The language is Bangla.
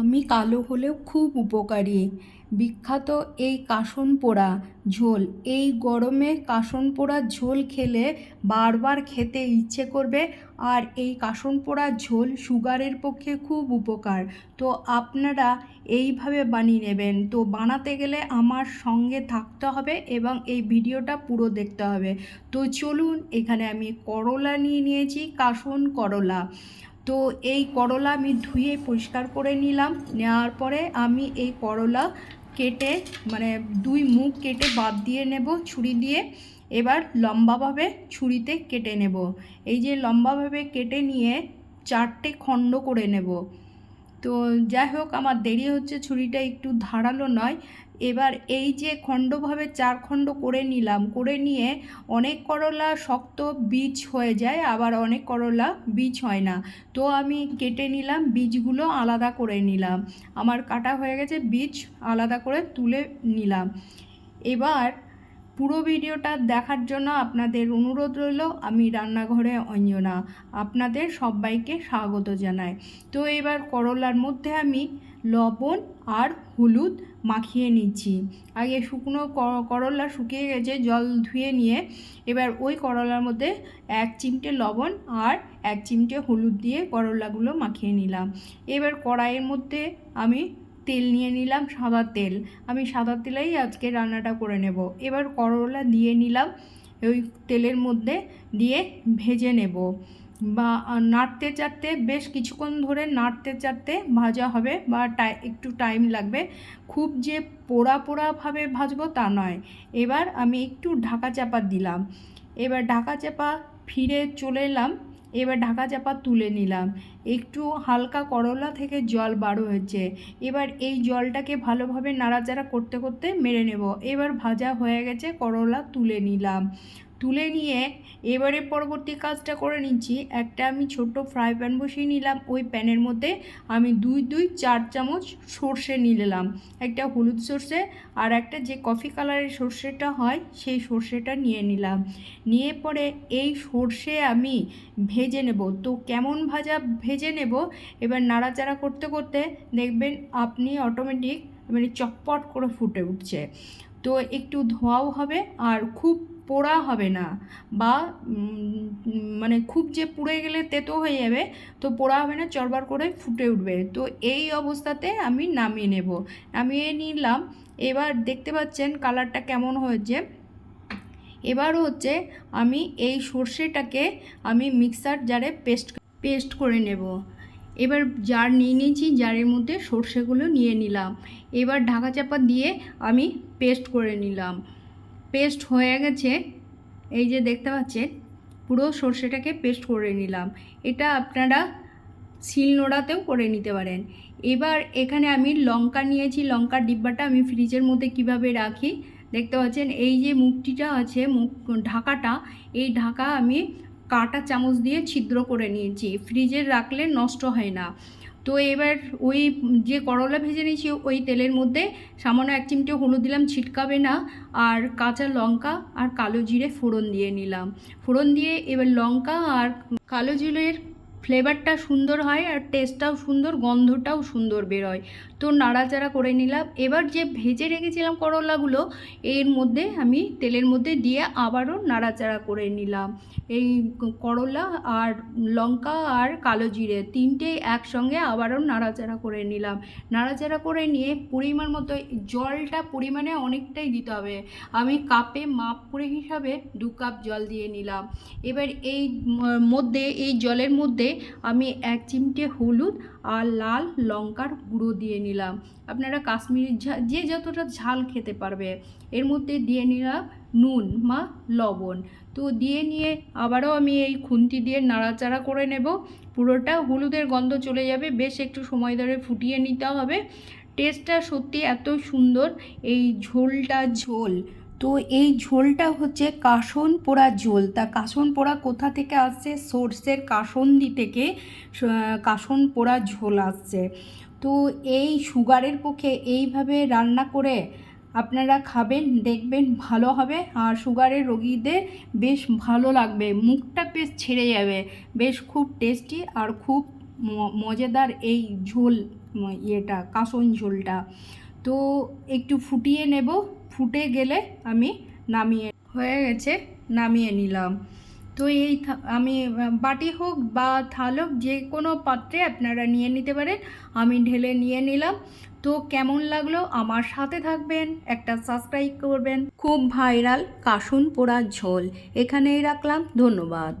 আমি কালো হলেও খুব উপকারী। বিখ্যাত এই কাসন পোড়া ঝোল, এই গরমে কাসন পোড়া ঝোল খেলে বারবার খেতে ইচ্ছে করবে আর এই কাসন পোড়া ঝোল সুগারের পক্ষে খুব উপকার। তো আপনারা এইভাবে বানিয়ে নেবেন। তো বানাতে গেলে আমার সঙ্গে থাকতে হবে এবং এই ভিডিওটা পুরো দেখতে হবে। তো চলুন, এখানে আমি করলা নিয়ে নিয়েছি, কাসন করলা। তো এই করলা আমি ধুয়ে পরিষ্কার করে নিলাম। নেওয়ার পরে আমি এই করলা কেটে মানে দুই মুখ কেটে বাদ দিয়ে নেব ছুরি দিয়ে। এবার লম্বাভাবে ছুরিতে কেটে নেব। এই যে লম্বাভাবে কেটে নিয়ে চারটে খণ্ড করে নেব। তো যাই হোক, আমার দেরি হচ্ছে, ছুরিটা একটু ধারালো নয়। এবার এই যে খণ্ডভাবে চার খণ্ড করে নিলাম, করে নিয়ে অনেক করলা শক্ত বীজ হয়ে যায়, আবার অনেক করলা বীজ হয় না। তো আমি কেটে নিলাম, বীজগুলো আলাদা করে নিলাম। আমার কাটা হয়ে গেছে বীজ, আলাদা করে তুলে নিলাম। এবার পুরো ভিডিওটা দেখার জন্য আপনাদের অনুরোধ রইল, আমি রান্নাঘরে অঞ্জনা আপনাদের সবাইকে স্বাগত জানাই। তো এবার করলার মধ্যে আমি লবণ আর হলুদ মাখিয়ে নিচ্ছি। আগে শুকনো করলা শুকিয়ে গেছে, জল ধুয়ে নিয়ে এবার ওই করলার মধ্যে এক চিমটে লবণ আর এক চিমটে হলুদ দিয়ে করলাগুলো মাখিয়ে নিলাম। এবার কড়াইয়ের মধ্যে আমি তেল নিয়ে নিলাম, সাদা তেল। আমি সাদা তেলেই আজকে রান্নাটা করে নেব। এবার করলা দিয়ে নিলাম, ওই তেলের মধ্যে দিয়ে ভেজে নেব। বা নাড়তে চাড়তে বেশ কিছুক্ষণ ধরে নাড়তে চাড়তে ভাজা হবে বা একটু টাইম লাগবে। খুব যে পোড়া পোড়াভাবে ভাজবো তা নয়। এবার আমি একটু ঢাকা চাপা দিলাম। এবার ঢাকা চাপা ফিরে চলে এলাম। এবার ঢাকা চাপা তুলে নিলাম। একটু হালকা করলা থেকে জল বার হয়েছে। এবার এই জলটাকে ভালোভাবে নাড়াচাড়া করতে করতে মেরে নেব। এবার ভাজা হয়ে গেছে, করলা তুলে নিলাম। তুলে নিয়ে এবারে পরবর্তী কাজটা করে নিচ্ছি। একটা আমি ছোট্ট ফ্রাই প্যান বসিয়ে নিলাম। ওই প্যানের মধ্যে আমি দুই দুই, চার চামচ সর্ষে নিলাম। একটা হলুদ সর্ষে আর একটা যে কফি কালারের সর্ষেটা হয়, সেই সর্ষেটা নিয়ে নিলাম। নিয়ে পরে এই সর্ষে আমি ভেজে নেব। তো কেমন ভাজা ভেজে নেব, এবার নাড়াচাড়া করতে করতে দেখবেন আপনি অটোমেটিক মানে চটপট করে ফুটে উঠছে। তো একটু ধোয়াও হবে আর খুব পোড়া হবে না বা মানে খুব যে পুড়ে গেলে তেতো হয়ে যাবে, তো পোড়া হবে না, চরবার করে ফুটে উঠবে। তো এই অবস্থাতে আমি নামিয়ে নেব। নামিয়ে নিলাম। এবার দেখতে পাচ্ছেন কালারটা কেমন হয়েছে। এবার হচ্ছে আমি এই সর্ষেটাকে আমি মিক্সার জারে পেস্ট পেস্ট করে নেব। এবার জার নিয়ে নিয়েছি, জারের মধ্যে সর্ষেগুলো নিয়ে নিলাম। এবার ঢাকা চাপা দিয়ে আমি পেস্ট করে নিলাম। পেস্ট হয়ে গেছে। এই যে দেখতে পাচ্ছেন, পুরো সর্ষেটাকে পেস্ট করে নিলাম। এটা আপনারা শিলনোড়াতেও করে নিতে পারেন। এবার এখানে আমি লঙ্কা নিয়েছি। লঙ্কার ডিব্বাটা আমি ফ্রিজের মধ্যে কীভাবে রাখি? দেখতে পাচ্ছেন, এই যে মুখটিটা আছে, মুখ, ঢাকাটা, এই ঢাকা আমি কাটা চামচ দিয়ে ছিদ্র করে নিয়েছি। ফ্রিজে রাখলে নষ্ট হয় না। তো এবার ওই যে করলা ভেজে নিয়েছি ওই তেলের মধ্যে সামান্য এক চিমটে হলুদ দিলাম, ছিটকাবে না। আর কাঁচা লঙ্কা আর কালো জিরে ফোড়ন দিয়ে নিলাম। ফোড়ন দিয়ে এবার লঙ্কা আর কালো জিরের ফ্লেভারটা সুন্দর হয় আর টেস্টটাও সুন্দর, গন্ধটাও সুন্দর বেরোয়। তো নাড়াচাড়া করে নিলাম। এবার যে ভেজে রেখেছিলাম করলাগুলো, এর মধ্যে আমি তেলের মধ্যে দিয়ে আবারও নাড়াচাড়া করে নিলাম। এই করলা আর লঙ্কা আর কালো জিরে তিনটে একসঙ্গে আবারও নাড়াচাড়া করে নিলাম। নাড়াচাড়া করে নিয়ে পরিমাণ মতো জলটা পরিমাণে অনেকটাই দিতে হবে। আমি কাপে মাপ করে হিসাবে দু কাপ জল দিয়ে নিলাম। এবার এই মধ্যে, এই জলের মধ্যে আমি এক চিমটে হলুদ আর লাল লঙ্কার গুঁড়ো দিয়ে নিলাম। আপনারা কাশ্মীরি যে যতটা ঝাল খেতে পারবে, এর মধ্যে দিয়ে নিলাম নুন বা লবণ। তো দিয়ে নিয়ে আবারও আমি এই খুন্তি দিয়ে নাড়াচাড়া করে নেব। পুরোটা হলুদের গন্ধ চলে যাবে, বেশ একটু সময় ধরে ফুটিয়ে নিতে হবে। টেস্টটা সত্যি এত সুন্দর, এই ঝোলটা ঝোল। তো এই ঝোলটা হচ্ছে কাসন পোড়া ঝোল। তা কাসন পোড়া কোথা থেকে আসছে? সর্ষের কাসন্দি থেকে কাসন পোড়া ঝোল আসছে। তো এই সুগারের পক্ষে এইভাবে রান্না করে আপনারা খাবেন, দেখবেন ভালো হবে আর সুগারের রোগীদের বেশ ভালো লাগবে। মুখটা বেশ ছেড়ে যাবে, বেশ খুব টেস্টি আর খুব মজাদার এই ঝোল, ইয়েটা, কাসন ঝোলটা। তো একটু ফুটিয়ে নেব। ফুটে গেলে আমি নামিয়ে, হয়ে গেছে, নামিয়ে নিলাম। তো এই আমি, বাটি হোক বা থাল হোক, যে কোনো পাত্রে আপনারা নিয়ে নিতে পারেন। আমি ঢেলে নিয়ে নিলাম। তো কেমন লাগল? আমার সাথে থাকবেন, একটা সাবস্ক্রাইব করবেন। খুব ভাইরাল কাসুন পোড়ার ঝোল। এখানেই রাখলাম। ধন্যবাদ।